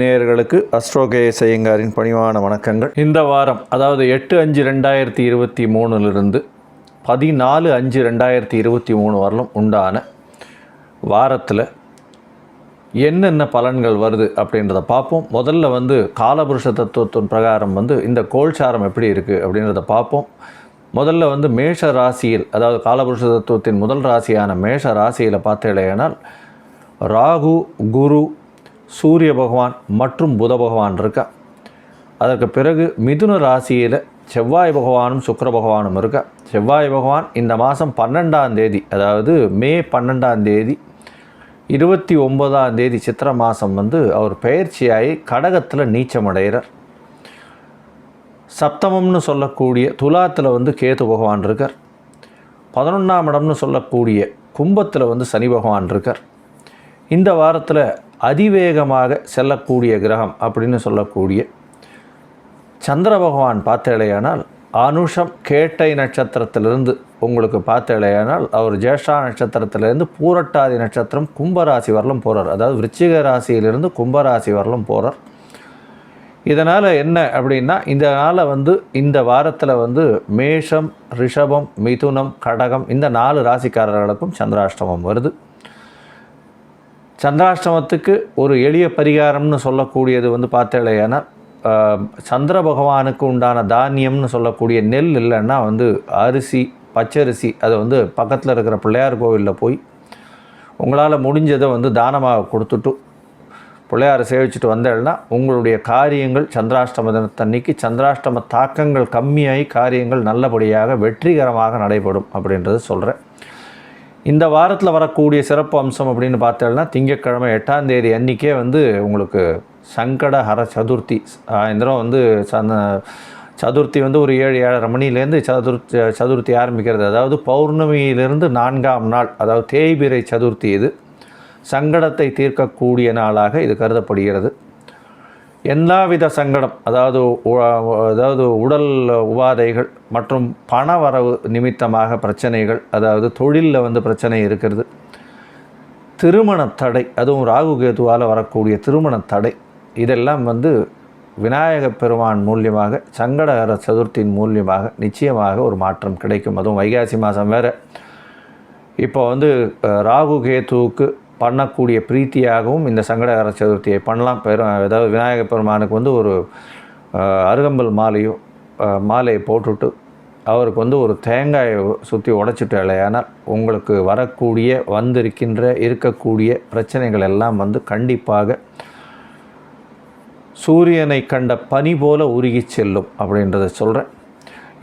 நேயர்களுக்கு அஸ்ட்ரோகே செய்யங்காரின் பணிவான வணக்கங்கள். இந்த வாரம் அதாவது எட்டு அஞ்சு ரெண்டாயிரத்தி இருபத்தி மூணுலிருந்து பதினாலு அஞ்சு ரெண்டாயிரத்தி இருபத்தி மூணு வரலும் உண்டான வாரத்தில் என்னென்ன பலன்கள் வருது அப்படின்றத பார்ப்போம். முதல்ல வந்து காலபுருஷ தத்துவத்தின் பிரகாரம் வந்து இந்த கோல்சாரம் எப்படி இருக்குது அப்படின்றத பார்ப்போம். முதல்ல வந்து மேஷ ராசியில் அதாவது காலபுருஷ தத்துவத்தின் முதல் ராசியான மேஷ ராசியில் பார்த்தேனால் ராகு குரு சூரிய பகவான் மற்றும் புத பகவான் இருக்கா? அதற்கு பிறகு மிதுன ராசியில் செவ்வாய் பகவானும் சுக்கர பகவானும் இருக்கா? செவ்வாய் பகவான் இந்த மாதம் பன்னெண்டாம் தேதி அதாவது மே பன்னெண்டாம் தேதி இருபத்தி ஒன்பதாம் தேதி சித்திர மாதம் வந்து அவர் பயிற்சியாகி கடகத்தில் நீச்சமடைகிறார். சப்தமம்னு சொல்லக்கூடிய துலாத்தில் வந்து கேது பகவான் இருக்கார். பதினொன்றாம் இடம்னு சொல்லக்கூடிய கும்பத்தில் வந்து சனி பகவான் இருக்கார். இந்த வாரத்தில் அதிவேகமாக செல்லக்கூடிய கிரகம் அப்படின்னு சொல்லக்கூடிய சந்திர பகவான் பார்த்தேலையானால் அனுஷம் கேட்டை நட்சத்திரத்திலிருந்து உங்களுக்கு பார்த்தேலையானால் அவர் ஜேஷ்டா நட்சத்திரத்திலிருந்து பூரட்டாதி நட்சத்திரம் கும்பராசி வரலும் போகிறார் அதாவது விருச்சிக ராசியிலிருந்து கும்பராசி வரலும் போகிறார் இதனால் என்ன அப்படின்னா இந்த நாளை வந்து இந்த வாரத்தில் வந்து மேஷம் ரிஷபம் மிதுனம் கடகம் இந்த நாலு ராசிக்காரர்களுக்கும் சந்திராஷ்டமம் வருது. சந்திராஷ்டமத்துக்கு ஒரு எளிய பரிகாரம்னு சொல்லக்கூடியது வந்து பார்த்தேன்னா சந்திர பகவானுக்கு உண்டான தானியம்னு சொல்லக்கூடிய நெல் இல்லைன்னா வந்து அரிசி பச்சரிசி அதை வந்து பக்கத்தில் இருக்கிற பிள்ளையார் கோவிலில் போய் உங்களால் முடிஞ்சதை வந்து தானமாக கொடுத்துட்டு பிள்ளையாரை சேவிச்சுட்டு வந்தேன்னா உங்களுடைய காரியங்கள் சந்திராஷ்டம தினத்தன்னைக்கு சந்திராஷ்டம தாக்கங்கள் கம்மியாகி காரியங்கள் நல்லபடியாக வெற்றிகரமாக நடைபெறும் அப்படின்றது சொல்கிறேன் இந்த வாரத்தில் வரக்கூடிய சிறப்பு அம்சம் அப்படின்னு பார்த்தோம்னா திங்கட்கிழமை எட்டாம் தேதி அன்றைக்கே வந்து உங்களுக்கு சங்கட ஹர சதுர்த்தி. சாயந்தரம் வந்து சந்த சதுர்த்தி வந்து ஒரு ஏழு ஏழரை மணிலேருந்து சதுர்த்தி சதுர்த்தி ஆரம்பிக்கிறது. அதாவது பௌர்ணமியிலிருந்து நான்காம் நாள் அதாவது தேய்பிரை சதுர்த்தி இது. சங்கடத்தை தீர்க்கக்கூடிய நாளாக இது கருதப்படுகிறது. எல்லாவித சங்கடம் அதாவது அதாவது உடல் உபாதைகள் மற்றும் பண வரவு நிமித்தமாக பிரச்சனைகள் அதாவது தொழிலில் வந்து பிரச்சனை இருக்கிறது. திருமண தடை அதுவும் ராகு கேதுவால் வரக்கூடிய திருமண தடை இதெல்லாம் வந்து விநாயக பெருமான் மூலியமாக சங்கடகர சதுர்த்தியின் மூலியமாக நிச்சயமாக ஒரு மாற்றம் கிடைக்கும். அதுவும் வைகாசி மாதம் வேறு. இப்போ வந்து ராகு கேத்துவுக்கு பண்ணக்கூடிய பிரீத்தியாகவும் இந்த சங்கடகர சதுர்த்தியை பண்ணலாம். பெரும் அதாவது விநாயகர் பெருமானுக்கு வந்து ஒரு அருகம்பல் மாலையோ மாலையை போட்டுட்டு அவருக்கு வந்து ஒரு தேங்காயை சுற்றி உடைச்சிட்டு இல்லையானால் உங்களுக்கு வரக்கூடிய வந்திருக்கின்ற இருக்கக்கூடிய பிரச்சனைகள் எல்லாம் வந்து கண்டிப்பாக சூரியனை கண்ட பனி போல உருகி செல்லும் அப்படின்றத சொல்கிறேன்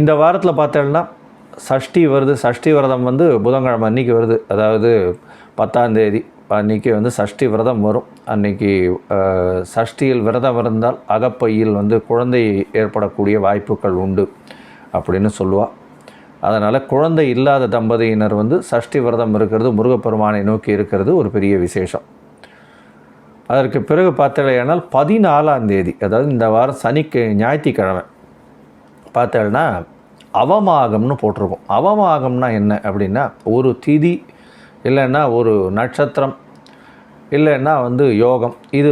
இந்த வாரத்தில் பார்த்தோம்னா சஷ்டி வருது. சஷ்டி விரதம் வந்து புதன்கிழமை அன்றைக்கி வருது. அதாவது பத்தாந்தேதி அன்றைக்கி வந்து சஷ்டி விரதம் வரும். அன்றைக்கி சஷ்டியில் விரதம் இருந்தால் அகப்பையில் வந்து குழந்தை ஏற்படக்கூடிய வாய்ப்புகள் உண்டு அப்படின்னு சொல்லுவாள் அதனால் குழந்தை இல்லாத தம்பதியினர் வந்து சஷ்டி விரதம் இருக்கிறது முருகப்பெருமானை நோக்கி இருக்கிறது ஒரு பெரிய விசேஷம். அதற்கு பிறகு பார்த்தலையானால் பதினாலாம் தேதி அதாவது இந்த வாரம் சனிக்கு ஞாயிற்றுக்கிழமை. பார்த்தேன்னா அவமாகம்னு போட்டிருக்கோம். அவமாகம்னா என்ன அப்படின்னா ஒரு திதி இல்லைன்னா ஒரு நட்சத்திரம் இல்லைன்னா வந்து யோகம். இது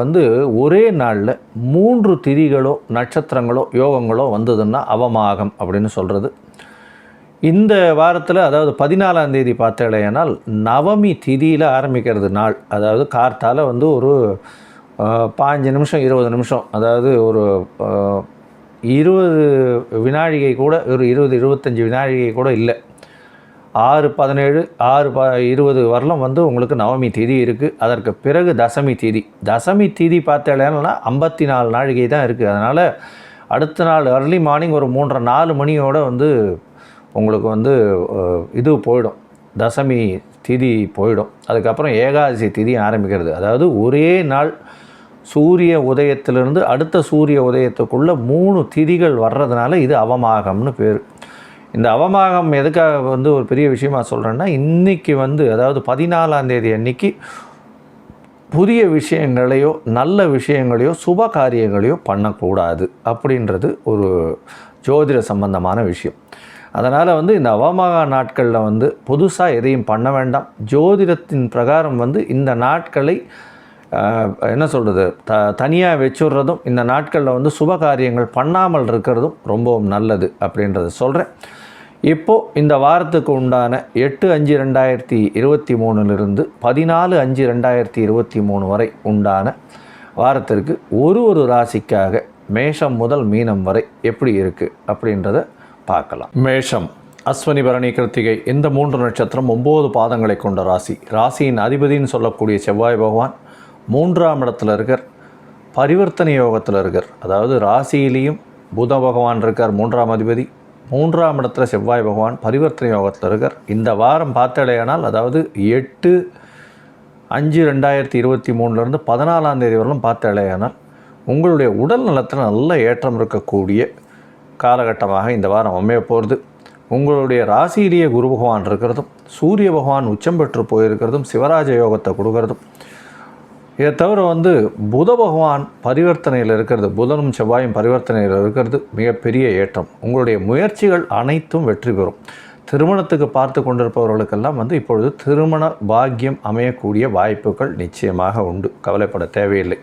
வந்து ஒரே நாளில் மூன்று திதிகளோ நட்சத்திரங்களோ யோகங்களோ வந்ததுன்னா அவமாகம் அப்படின்னு சொல்கிறது இந்த வாரத்தில் அதாவது பதினாலாம் தேதி பார்த்தேனால் நவமி திதியில் ஆரம்பிக்கிறது நாள். அதாவது கார்த்தால் வந்து ஒரு பாஞ்சு நிமிஷம் இருபது நிமிஷம். அதாவது ஒரு இருபது வினாழிகை கூட ஒரு இருபது இருபத்தஞ்சி வினாழிகை கூட இல்லை. ஆறு பதினேழு ஆறு ப இருபது வரலும் வந்து உங்களுக்கு நவமி திதி இருக்குது அதற்கு பிறகு தசமி திதி. தசமி திதி பார்த்தேன்னா ஐம்பத்தி நாலு நாழிகை தான் இருக்குது அதனால் அடுத்த நாள் அர்லி மார்னிங் ஒரு மூன்றரை நாலு மணியோடு வந்து உங்களுக்கு வந்து இது போயிடும். தசமி திதி போயிடும். அதுக்கப்புறம் ஏகாதசி திதி ஆரம்பிக்கிறது. அதாவது ஒரே நாள் சூரிய உதயத்திலிருந்து அடுத்த சூரிய உதயத்துக்குள்ளே மூணு திதிகள் வர்றதுனால இது அவமாகம்னு பேர். இந்த அவமாகம் எதுக்காக வந்து ஒரு பெரிய விஷயமா சொல்கிறேன்னா இன்றைக்கி வந்து அதாவது பதினாலாம் தேதி அன்னைக்கு புதிய விஷயங்களையோ நல்ல விஷயங்களையோ சுப காரியங்களையோ பண்ணக்கூடாது அப்படின்றது ஒரு ஜோதிட சம்பந்தமான விஷயம். அதனால் வந்து இந்த அவமாக நாட்களில் வந்து புதுசாக எதையும் பண்ண வேண்டாம். ஜோதிடத்தின் பிரகாரம் வந்து இந்த நாட்களை என்ன சொல்கிறது த தனியாக வச்சுடுறதும் இந்த நாட்களில் வந்து சுப காரியங்கள் பண்ணாமல் இருக்கிறதும் ரொம்பவும் நல்லது அப்படின்றத சொல்கிறேன் இப்போது இந்த வாரத்துக்கு உண்டான எட்டு அஞ்சு ரெண்டாயிரத்தி இருபத்தி மூணுலேருந்து பதினாலு அஞ்சு ரெண்டாயிரத்தி இருபத்தி மூணு வரை உண்டான வாரத்திற்கு ஒரு ஒரு ராசிக்காக மேஷம் முதல் மீனம் வரை எப்படி இருக்குது அப்படின்றத பார்க்கலாம். மேஷம் அஸ்வனி பரணி கிருத்திகை இந்த மூன்று நட்சத்திரம் ஒம்பது பாதங்களை கொண்ட ராசி. ராசியின் அதிபதின்னு சொல்லக்கூடிய செவ்வாய் பகவான் மூன்றாம் இடத்துல இருக்கார் பரிவர்த்தனை யோகத்தில் இருக்கார். அதாவது ராசியிலையும் புத பகவான் இருக்கார் மூன்றாம் அதிபதி. மூன்றாம் இடத்துல செவ்வாய் பகவான் பரிவர்த்தனை யோகத்தில் இருக்கார். இந்த வாரம் பார்த்தடையானால் அதாவது எட்டு அஞ்சு ரெண்டாயிரத்தி இருபத்தி மூணுலேருந்து பதினாலாம் தேதி வரலும் பார்த்தடையானால் உங்களுடைய உடல் நலத்தில் நல்ல ஏற்றம் இருக்கக்கூடிய காலகட்டமாக இந்த வாரம் அமைய போகிறது உங்களுடைய ராசியிலேயே குரு பகவான் இருக்கிறதும் சூரிய பகவான் உச்சம் பெற்று போயிருக்கிறதும் சிவராஜ யோகத்தை கொடுக்கறதும் இதை தவிர வந்து புத பகவான் பரிவர்த்தனையில் இருக்கிறது புதனும் செவ்வாயும் பரிவர்த்தனையில் இருக்கிறது மிகப்பெரிய ஏற்றம். உங்களுடைய முயற்சிகள் அனைத்தும் வெற்றி பெறும். திருமணத்துக்கு பார்த்து கொண்டிருப்பவர்களுக்கெல்லாம் வந்து இப்பொழுது திருமண பாக்கியம் அமையக்கூடிய வாய்ப்புகள் நிச்சயமாக உண்டு. கவலைப்பட தேவையில்லை.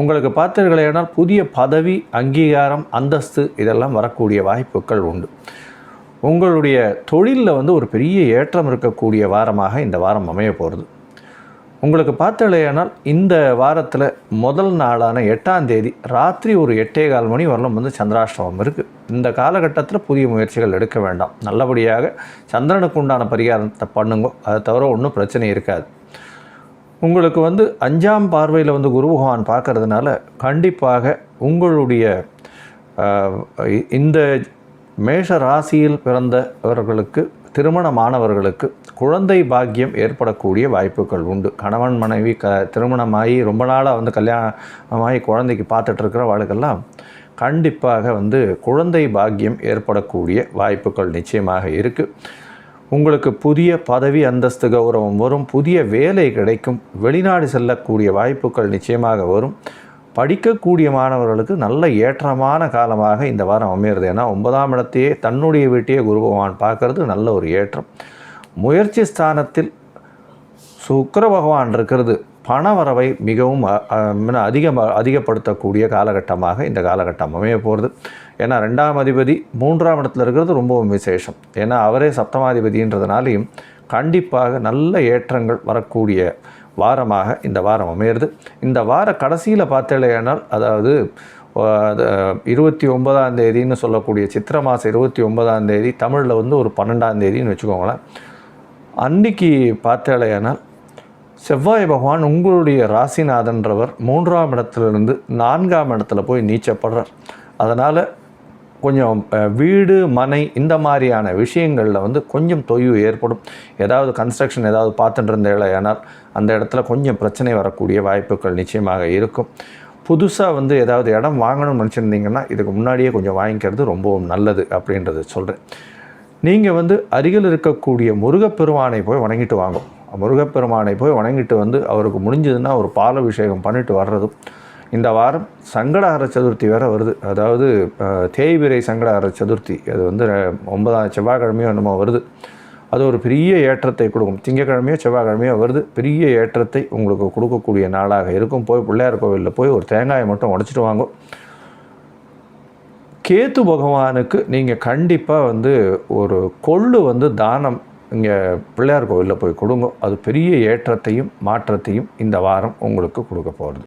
உங்களுக்கு பார்த்தீர்களேனால் புதிய பதவி அங்கீகாரம் அந்தஸ்து இதெல்லாம் வரக்கூடிய வாய்ப்புகள் உண்டு. உங்களுடைய தொழிலில் வந்து ஒரு பெரிய ஏற்றம் இருக்கக்கூடிய வாரமாக இந்த வாரம் அமைய போகிறது. உங்களுக்கு பார்த்தலையானால் இந்த வாரத்தில் முதல் நாளான எட்டாம் தேதி ராத்திரி ஒரு எட்டே கால் மணி வரலும் வந்து சந்திராஷ்டமம் இருக்குது இந்த காலகட்டத்தில் புதிய முயற்சிகள் எடுக்க வேண்டாம். நல்லபடியாக சந்திரனுக்கு உண்டான பரிகாரத்தை பண்ணுங்க. அதை தவிர ஒன்றும் பிரச்சனை இருக்காது. உங்களுக்கு வந்து அஞ்சாம் பார்வையில் வந்து குரு பகவான் பார்க்கறதுனால கண்டிப்பாக உங்களுடைய இந்த மேஷ ராசியில் பிறந்தவர்களுக்கு திருமணமானவர்களுக்கு குழந்தை பாக்கியம் ஏற்படக்கூடிய வாய்ப்புகள் உண்டு. கணவன் மனைவி க திருமணமாகி ரொம்ப நாளாக வந்து கல்யாணமாகி குழந்தைக்கு பார்த்துட்ருக்கிற வாழ்க்கெல்லாம் கண்டிப்பாக வந்து குழந்தை பாக்கியம் ஏற்படக்கூடிய வாய்ப்புகள் நிச்சயமாக இருக்குது உங்களுக்கு புதிய பதவி அந்தஸ்து கௌரவம் வரும். புதிய வேலை கிடைக்கும். வெளிநாடு செல்லக்கூடிய வாய்ப்புகள் நிச்சயமாக வரும். படிக்கக்கூடிய மாணவர்களுக்கு நல்ல ஏற்றமான காலமாக இந்த வாரம் அமையிறது. ஏன்னா ஒன்பதாம் இடத்தையே தன்னுடைய வீட்டையே குரு பகவான் பார்க்கறது நல்ல ஒரு ஏற்றம். முயற்சி ஸ்தானத்தில் சுக்கர பகவான் இருக்கிறது. பண வரவை மிகவும் அ- அதிகம் அதிகப்படுத்தக்கூடிய காலகட்டமாக இந்த காலகட்டம் அமைய போகிறது ஏன்னா ரெண்டாம் அதிபதி மூன்றாம் இடத்துல இருக்கிறது ரொம்பவும் விசேஷம். ஏன்னா அவரே சப்தமாதிபதின்றதுனாலையும் கண்டிப்பாக நல்ல ஏற்றங்கள் வரக்கூடிய வாரமாக இந்த வாரம் அமையிறது. இந்த வார கடைசியில் பார்த்தேனால் அதாவது இருபத்தி ஒன்பதாம் தேதின்னு சொல்லக்கூடிய சித்திரை மாதம் இருபத்தி ஒன்பதாம் தேதி தமிழில் வந்து ஒரு பன்னெண்டாம் தேதின்னு வச்சுக்கோங்களேன். அன்னைக்கு பார்த்தேலையானால் செவ்வாய் பகவான் உங்களுடைய ராசிநாதன்றவர் மூன்றாம் இடத்துலேருந்து நான்காம் இடத்துல போய் நீச்சப்படுறார். அதனால் கொஞ்சம் வீடு மனை இந்த மாதிரியான விஷயங்களில் வந்து கொஞ்சம் தொய்வு ஏற்படும். ஏதாவது கன்ஸ்ட்ரக்ஷன் ஏதாவது பார்த்துட்டு இருந்தேனால் அந்த இடத்துல கொஞ்சம் பிரச்சனை வரக்கூடிய வாய்ப்புகள் நிச்சயமாக இருக்கும். புதுசாக வந்து ஏதாவது இடம் வாங்கணும்னு நினச்சிருந்தீங்கன்னா இதுக்கு முன்னாடியே கொஞ்சம் வாங்கிக்கிறது ரொம்பவும் நல்லது அப்படின்றத சொல்கிறேன் நீங்கள் வந்து அருகில் இருக்கக்கூடிய முருகப்பெருமானை போய் வணங்கிட்டு வாங்கும் முருகப்பெருமானை போய் வணங்கிட்டு வந்து அவருக்கு முடிஞ்சதுன்னா ஒரு பாலாபிஷேகம் பண்ணிட்டு வர்றதும் இந்த வாரம் சங்கடஹர சதுர்த்தி வேறு வருது. அதாவது அஹ், தேய்பிரை சங்கடஹர சதுர்த்தி. அது வந்து ஒன்பதாம் செவ்வாய்க்கிழமையோ என்னமோ வருது. அது ஒரு பெரிய ஏற்றத்தை கொடுக்கும். திங்கக்கிழமையோ செவ்வாய்க்கிழமையோ வருது. பெரிய ஏற்றத்தை உங்களுக்கு கொடுக்கக்கூடிய நாளாக இருக்கும். போய் பிள்ளையார் கோவிலில் போய் ஒரு தேங்காயை மட்டும் உடச்சிட்டு வாங்கும் கேத்து பகவானுக்கு நீங்கள் கண்டிப்பாக வந்து ஒரு கொள்ளு வந்து தானம் இங்கே பிள்ளையார் கோவிலில் போய் கொடுங்க. அது பெரிய ஏற்றத்தையும் மாற்றத்தையும் இந்த வாரம் உங்களுக்கு கொடுக்க போகிறது